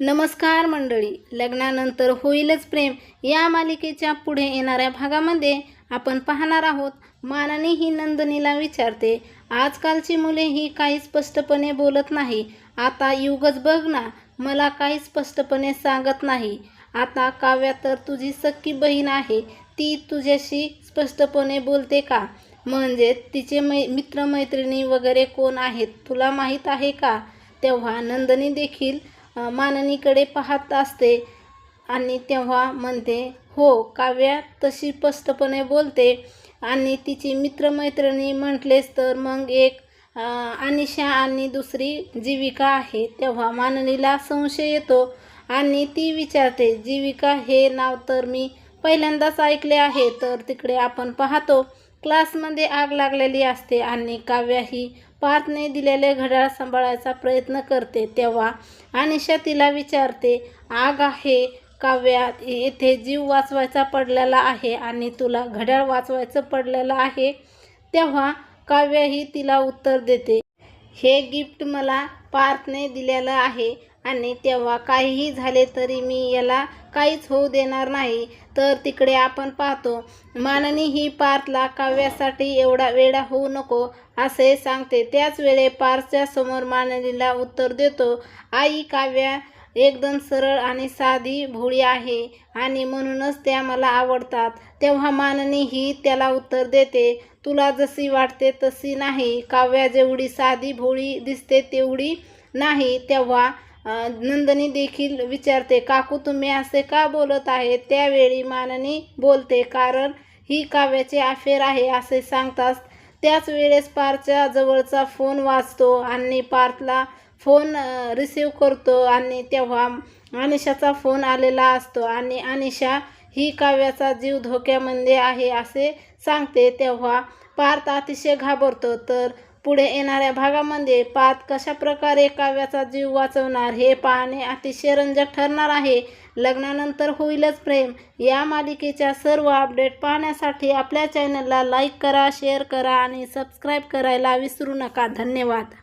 नमस्कार मंडळी लग्नानंतर होईलच प्रेम. या मालिकेच्या पुढे येणाऱ्या भागामध्ये आपण पाहणार आहोत माननी ही नंदनीला विचारते आजकालची मुले ही काही स्पष्टपणे बोलत नाही. आता युगच बघ ना मला काही स्पष्टपणे सांगत नाही. आता काव्या तर तुझी सख्खी बहीण आहे ती तुझ्याशी स्पष्टपणे बोलते का? म्हणजे तिचे मै मित्रमैत्रिणी वगैरे कोण आहेत तुला माहीत आहे का? तेव्हा नंदनी देखील माननीकडे पाहत असते आणि तेव्हा म्हणते हो काव्या तशी स्पष्टपणे बोलते आणि तिची मित्रमैत्रिणी म्हटलेच तर मग एक अनिशा आणि दुसरी जीविका आहे. तेव्हा माननीला संशय येतो आणि ती विचारते जीविका हे नाव तर मी पहिल्यांदाच ऐकले आहे तर तिकडे आपण पाहतो क्लासमध्ये आग लागलेली असते आणि काव्या ही पार्थने दिलेले घड्याळ सांभाळायचा प्रयत्न करते तेव्हा अनिशा तिला विचारते आग आहे काव्या येथे जीव वाचवायचा पडलेला आहे आणि तुला घड्याळ वाचवायचं पडलेलं आहे? तेव्हा काव्या ही तिला उत्तर देते हे गिफ्ट मला पार्थने दिलेलं आहे आणि तेव्हा काहीही झाले तरी मी याला काहीच होऊ देणार नाही. तर तिकडे आपण पाहतो माननी ही पार्थला काव्यासाठी एवढा वेळा होऊ नको असे सांगते. त्याच वेळे पार्थच्या समोर माननीला उत्तर देतो आई काव्या एकदम सरळ आणि साधी भोळी आहे आणि म्हणूनच त्या मला आवडतात. तेव्हा माननी ही त्याला उत्तर देते तुला जशी वाटते तशी नाही. काव्या जेवढी साधी भोळी दिसते तेवढी नाही. तेव्हा नंदनी देखील विचारते काकू तुम्ही असे का बोलत आहे त्यावेळी माननी बोलते कारण ही काव्याचे अफेअर आहे असे सांगताच त्याच वेळेस पारच्या जवळचा फोन वाचतो आणि पार्थला फोन रिसीव करतो. आणि तेव्हा अनिशाचा फोन आलेला असतो. आणि अनिशा ही काव्याचा जीव धोक्यामध्ये आहे असे सांगते. तेव्हा पार्थ अतिशय घाबरतो. तर पुढे येणाऱ्या भागामध्ये पात कशा प्रकारे काव्याचा जीव वाचवणार हे पाहणे अतिशय रंजक ठरणार आहे. लग्नानंतर होईलच प्रेम. या मालिकेच्या सर्व अपडेट पाहण्यासाठी आपल्या चॅनलला लाईक करा शेअर करा आणि सबस्क्राईब करायला विसरू नका. धन्यवाद.